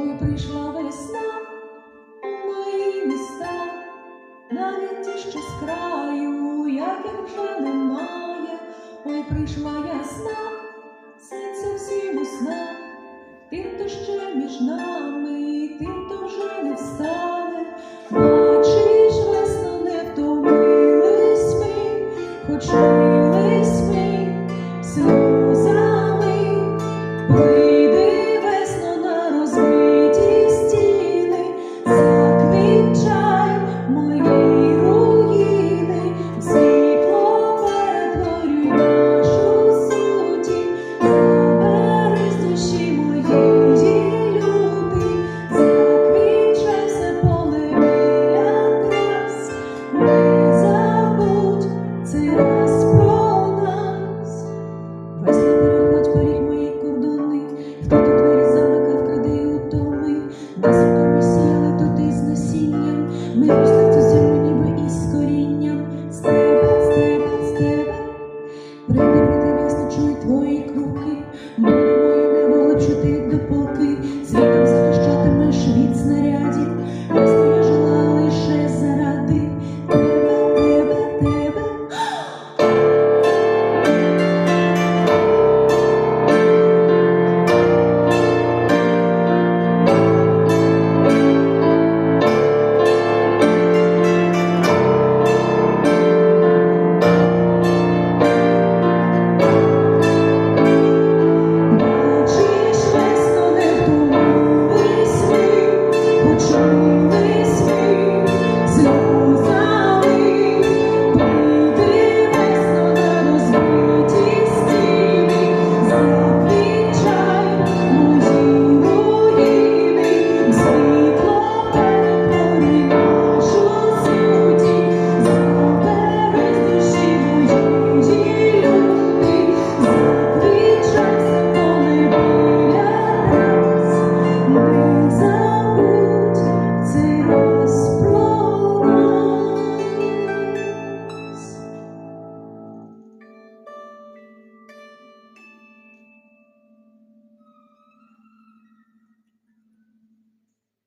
Ой, прийшла весна у мої міста, навіть ті, що з краю, яких вже немає, ой, прийшла ясна, серце всім усна, тим, хто ще між нами. This the you.